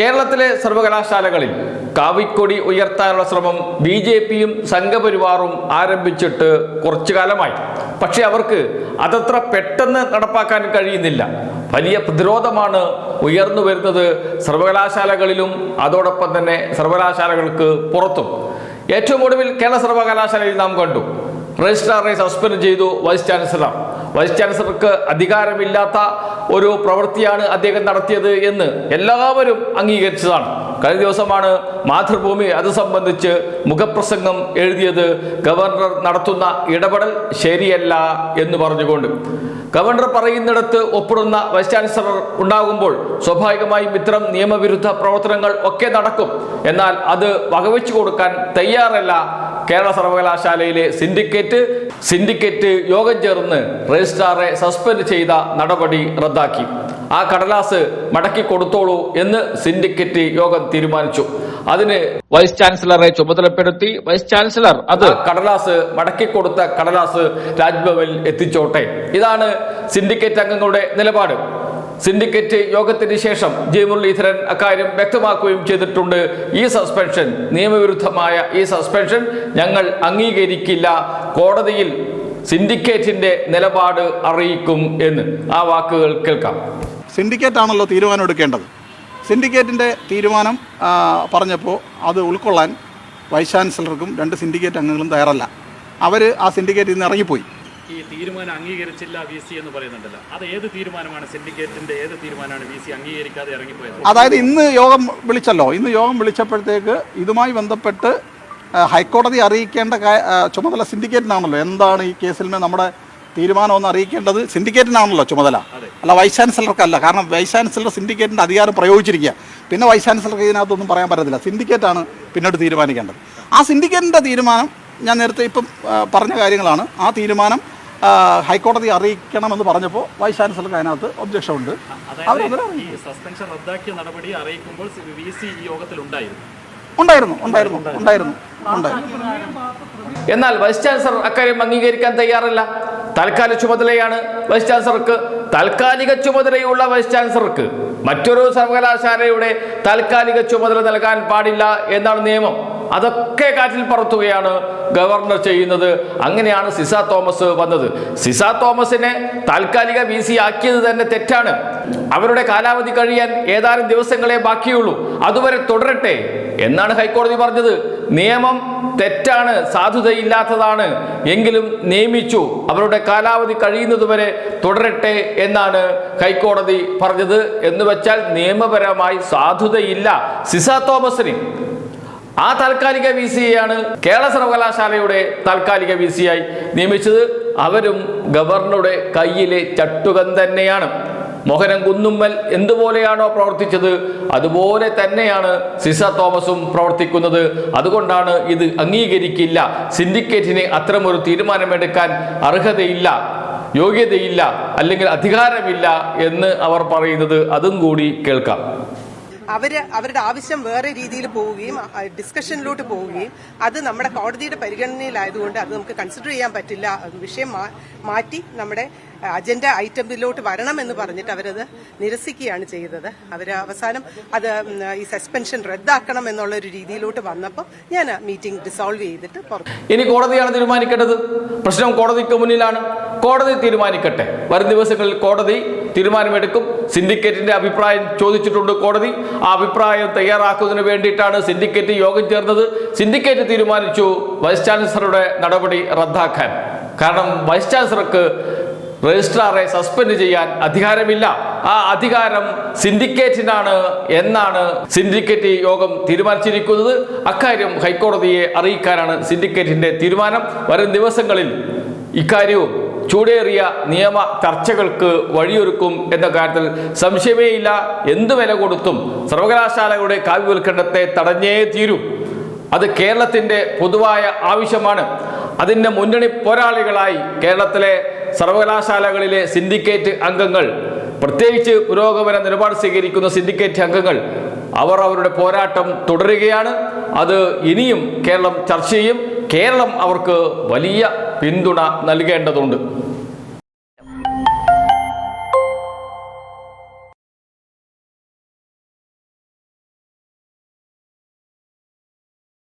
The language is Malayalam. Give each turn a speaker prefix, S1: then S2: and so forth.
S1: കേരളത്തിലെ സർവകലാശാലകളിൽ കാവിക്കൊടി ഉയർത്താനുള്ള ശ്രമം ബി ജെ പിയും സംഘപരിവാറും ആരംഭിച്ചിട്ട് കുറച്ചു കാലമായി. പക്ഷേ അവർക്ക് അതത്ര പെട്ടെന്ന് നടപ്പാക്കാൻ കഴിയുന്നില്ല. വലിയ പ്രതിരോധമാണ് ഉയർന്നു വരുന്നത് സർവകലാശാലകളിലും അതോടൊപ്പം തന്നെ സർവകലാശാലകൾക്ക് പുറത്തും. ഏറ്റവും ഒടുവിൽ കേരള സർവകലാശാലയിൽ നാം കണ്ടു. രജിസ്ട്രാറെ സസ്പെൻഡ് ചെയ്തു വൈസ് ചാൻസലർ. വൈസ് ചാൻസലർക്ക് അധികാരമില്ലാത്ത ഒരു പ്രവൃത്തിയാണ് അദ്ദേഹം നടത്തിയത് എന്ന് എല്ലാവരും അംഗീകരിച്ചതാണ്. കഴിഞ്ഞ ദിവസമാണ് മാതൃഭൂമി അത് സംബന്ധിച്ച് മുഖപ്രസംഗം എഴുതിയത്. ഗവർണർ നടത്തുന്ന ഇടപെടൽ ശരിയല്ല എന്ന് പറഞ്ഞുകൊണ്ട്. ഗവർണർ പറയുന്നിടത്ത് ഒപ്പിടുന്ന വൈസ് ചാൻസലർ ഉണ്ടാകുമ്പോൾ സ്വാഭാവികമായും ഇത്തരം നിയമവിരുദ്ധ പ്രവർത്തനങ്ങൾ ഒക്കെ നടക്കും. എന്നാൽ അത് വകവെച്ചു കൊടുക്കാൻ തയ്യാറല്ല കേരള സർവകലാശാലയിലെ സിൻഡിക്കേറ്റ് സിൻഡിക്കേറ്റ് യോഗം ചേർന്ന് രജിസ്ട്രാറെ സസ്പെൻഡ് ചെയ്ത നടപടി റദ്ദാക്കി. ആ കടലാസ് മടക്കി കൊടുത്തോളൂ എന്ന് സിൻഡിക്കേറ്റ് യോഗം തീരുമാനിച്ചു. അതിന് വൈസ് ചാൻസലറെ ചുമതലപ്പെടുത്തി വൈസ് ചാൻസലർ അത് കടലാസ് മടക്കി കൊടുത്ത കടലാസ് രാജ്ഭവനിൽ എത്തിച്ചോട്ടെ. ഇതാണ് സിൻഡിക്കേറ്റ് അംഗങ്ങളുടെ നിലപാട്. സിൻഡിക്കേറ്റ് യോഗത്തിന് ശേഷം ജെ മുരളീധരൻ അക്കാര്യം വ്യക്തമാക്കുകയും ചെയ്തിട്ടുണ്ട്. ഈ സസ്പെൻഷൻ നിയമവിരുദ്ധമായ ഈ സസ്പെൻഷൻ ഞങ്ങൾ അംഗീകരിക്കില്ല. കോടതിയിൽ സിൻഡിക്കേറ്റിന്റെ നിലപാട് അറിയിക്കും എന്ന്. ആ വാക്കുകൾ കേൾക്കാം.
S2: സിൻഡിക്കേറ്റ് ആണല്ലോ തീരുമാനം എടുക്കേണ്ടത്. സിൻഡിക്കേറ്റിന്റെ തീരുമാനം പറഞ്ഞപ്പോൾ അത് ഉൾക്കൊള്ളാൻ വൈസ് ചാൻസലർക്കും രണ്ട് സിൻഡിക്കേറ്റ് അംഗങ്ങളും തയ്യാറല്ല. അവർ ആ സിൻഡിക്കേറ്റിൽ നിന്ന് ഇറങ്ങിപ്പോയി.
S3: ഈ തീരുമാനം അംഗീകരിച്ചില്ല വി സി എന്ന് പറയുന്നുണ്ടല്ലോ. അത് ഏത് തീരുമാനമാണ് സിൻഡിക്കേറ്റിന്റെ ഏത് തീരുമാനമാണ് വി സി അംഗീകരിക്കാതെ ഇറങ്ങിപ്പോയത്?
S2: അതായത് ഇന്ന് യോഗം വിളിച്ചല്ലോ. ഇന്ന് യോഗം വിളിച്ചപ്പോഴത്തേക്ക് ഇതുമായി ബന്ധപ്പെട്ട് ഹൈക്കോടതി അറിയിക്കേണ്ട ചുമതല സിൻഡിക്കേറ്റിനാണല്ലോ. എന്താണ് ഈ കേസിൽ നമ്മുടെ തീരുമാനം ഒന്ന് അറിയിക്കേണ്ടത് സിൻഡിക്കേറ്റിനാണല്ലോ ചുമതല. അല്ല വൈസ് ചാൻസലർക്കല്ല. കാരണം വൈസ് ചാൻസലർ സിൻഡിക്കേറ്റിന്റെ അധികാരം പ്രയോഗിച്ചിരിക്കുക. പിന്നെ വൈസ് ചാൻസലർക്ക് ഇതിനകത്തൊന്നും പറയാൻ പറ്റത്തില്ല. സിൻഡിക്കേറ്റാണ് പിന്നീട് തീരുമാനിക്കേണ്ടത്. ആ സിൻഡിക്കേറ്റിന്റെ തീരുമാനം ഞാൻ നേരത്തെ ഇപ്പം പറഞ്ഞ കാര്യങ്ങളാണ്. ആ തീരുമാനം ഹൈക്കോടതി അറിയിക്കണമെന്ന് പറഞ്ഞപ്പോൾ വൈസ് ചാൻസലർക്ക് അതിനകത്ത് ഒബ്ജക്ഷൻ ഉണ്ട്.
S3: സസ്പെൻഷൻ റദ്ദാക്കിയ നടപടി അറിയിക്കുമ്പോൾ വി സി യോഗത്തിൽ ഉണ്ടായിരുന്നു.
S2: ഉണ്ടായിരുന്നു ഉണ്ടായിരുന്നു ഉണ്ടായിരുന്നു. ഉണ്ടായിരുന്നു
S1: എന്നാൽ വൈസ് ചാൻസലർ അക്കാര്യം അംഗീകരിക്കാൻ തയ്യാറല്ല. താൽക്കാലിക ചുമതലയാണ് വൈസ് ചാൻസലർക്ക് താൽക്കാലിക ചുമതലയുള്ള വൈസ് ചാൻസലർക്ക് മറ്റൊരു സർവകലാശാലയുടെ താൽക്കാലിക ചുമതല നൽകാൻ പാടില്ല എന്നാണ് നിയമം. അതൊക്കെ കാറ്റിൽ പറത്തുകയാണ് ഗവർണർ ചെയ്യുന്നത്. അങ്ങനെയാണ് സിസ തോമസ് വന്നത്. സിസ തോമസിനെ താൽക്കാലിക വി സി ആക്കിയത് തന്നെ തെറ്റാണ്. അവരുടെ കാലാവധി കഴിയാൻ ഏതാനും ദിവസങ്ങളെ ബാക്കിയുള്ളൂ. അതുവരെ തുടരട്ടെ എന്നാണ് ഹൈക്കോടതി പറഞ്ഞത്. നിയമം തെറ്റാണ് സാധുതയില്ലാത്തതാണ്. എങ്കിലും നിയമിച്ചു. അവരുടെ കാലാവധി കഴിയുന്നതുവരെ തുടരട്ടെ എന്നാണ് ഹൈക്കോടതി പറഞ്ഞത്. എന്ന് വെച്ചാൽ നിയമപരമായി സാധുതയില്ല. സിസ തോമസിന് ആ താൽക്കാലിക വി സിയെയാണ് കേരള സർവകലാശാലയുടെ താൽക്കാലിക വി സിയായി നിയമിച്ചത്. അവരും ഗവർണറുടെ കയ്യിലെ ചട്ടുകം തന്നെയാണ്. മോഹനൻ കുന്നുമ്മൽ എന്തുപോലെയാണോ പ്രവർത്തിച്ചത് അതുപോലെ തന്നെയാണ് സിസ തോമസും പ്രവർത്തിക്കുന്നത്. അതുകൊണ്ടാണ് ഇത് അംഗീകരിക്കില്ല. സിൻഡിക്കേറ്റിന് അത്തരമൊരു തീരുമാനമെടുക്കാൻ അർഹതയില്ല യോഗ്യതയില്ല അല്ലെങ്കിൽ അധികാരമില്ല എന്ന് അവർ പറയുന്നത്. അതും കൂടി കേൾക്കാം.
S4: അവർ അവരുടെ ആവശ്യം വേറെ രീതിയിൽ പോവുകയും ഡിസ്കഷനിലോട്ട് പോവുകയും അത് നമ്മുടെ കോടതിയുടെ പരിഗണനയിലായതുകൊണ്ട് അത് നമുക്ക് കൺസിഡർ ചെയ്യാൻ പറ്റില്ല. വിഷയം മാറ്റി നമ്മുടെ അജണ്ട ഐറ്റമിലോട്ട് വരണമെന്ന് പറഞ്ഞിട്ട് അവരത് നിരസിക്കുകയാണ് ചെയ്തത്. അവർ അവസാനം അത് ഈ സസ്പെൻഷൻ റദ്ദാക്കണം എന്നുള്ള ഒരു രീതിയിലോട്ട് വന്നപ്പോൾ ഞാൻ മീറ്റിംഗ് ഡിസോൾവ് ചെയ്തിട്ട് പുറത്തു.
S1: ഇനി കോടതിയാണ് തീരുമാനിക്കേണ്ടത്. പ്രശ്നം കോടതിക്ക് മുന്നിലാണ്. കോടതി തീരുമാനിക്കട്ടെ. വരും ദിവസങ്ങളിൽ കോടതി തീരുമാനമെടുക്കും. സിൻഡിക്കേറ്റിന്റെ അഭിപ്രായം ചോദിച്ചിട്ടുണ്ട് കോടതി. ആ അഭിപ്രായം തയ്യാറാക്കുന്നതിന് വേണ്ടിയിട്ടാണ് സിൻഡിക്കേറ്റ് യോഗം ചേർന്നത്. സിൻഡിക്കേറ്റ് തീരുമാനിച്ചു വൈസ് ചാൻസലറുടെ നടപടി റദ്ദാക്കാൻ. കാരണം വൈസ് ചാൻസലർക്ക് രജിസ്ട്രാറെ സസ്പെൻഡ് ചെയ്യാൻ അധികാരമില്ല. ആ അധികാരം സിൻഡിക്കേറ്റിനാണ് എന്നാണ് സിൻഡിക്കേറ്റ് യോഗം തീരുമാനിച്ചിരിക്കുന്നത്. അക്കാര്യം ഹൈക്കോടതിയെ അറിയിക്കാനാണ് സിൻഡിക്കേറ്റിന്റെ തീരുമാനം. വരും ദിവസങ്ങളിൽ ഇക്കാര്യവും ചൂടേറിയ നിയമ ചർച്ചകൾക്ക് വഴിയൊരുക്കും എന്ന കാര്യത്തിൽ സംശയമേയില്ല. എന്ത് വില കൊടുത്തും സർവകലാശാലകളുടെ കാവ്യവൽക്കരണത്തെ തടഞ്ഞേ തീരും. അത് കേരളത്തിന്റെ പൊതുവായ ആവശ്യമാണ്. അതിന്റെ മുന്നണി പോരാളികളായി കേരളത്തിലെ സർവകലാശാലകളിലെ സിൻഡിക്കേറ്റ് അംഗങ്ങൾ പ്രത്യേകിച്ച് പുരോഗമന നിലപാട് സ്വീകരിക്കുന്ന സിൻഡിക്കേറ്റ് അംഗങ്ങൾ അവർ അവരുടെ പോരാട്ടം തുടരുകയാണ്. അത് ഇനിയും കേരളം ചർച്ച ചെയ്യും. കേരളം അവർക്ക് വലിയ പിന്തുണ നൽകേണ്ടതുണ്ട്.